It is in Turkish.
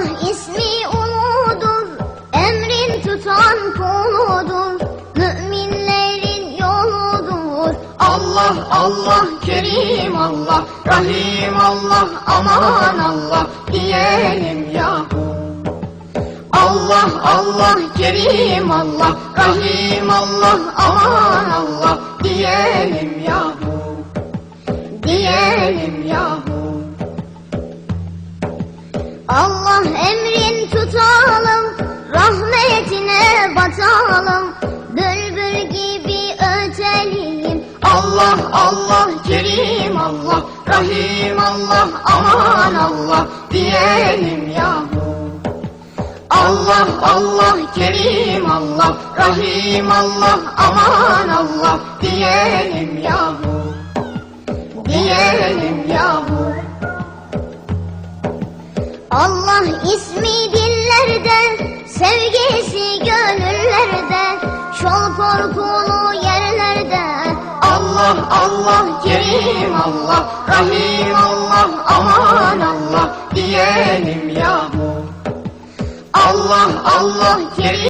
Allah ismi uludur, emrin tutan kuludur, müminlerin yoludur. Allah Allah Kerim Allah Rahim Allah aman Allah diyelim yahu. Allah Allah Kerim Allah Rahim Allah aman Allah diyelim yahu. Diyelim yahu Allah emrin tutalım, rahmetine batalım, bülbül gibi ötelim. Allah Allah Kerim Allah Rahim Allah aman Allah diyelim yahu. Allah Allah Kerim Allah Rahim Allah aman Allah diyelim yahu Allah ismi dillerde, sevgisi gönüllerde, şol korkulu yerlerde. Allah Allah Kerim Allah Rahim Allah aman Allah diyelim yahu Allah Allah Kerim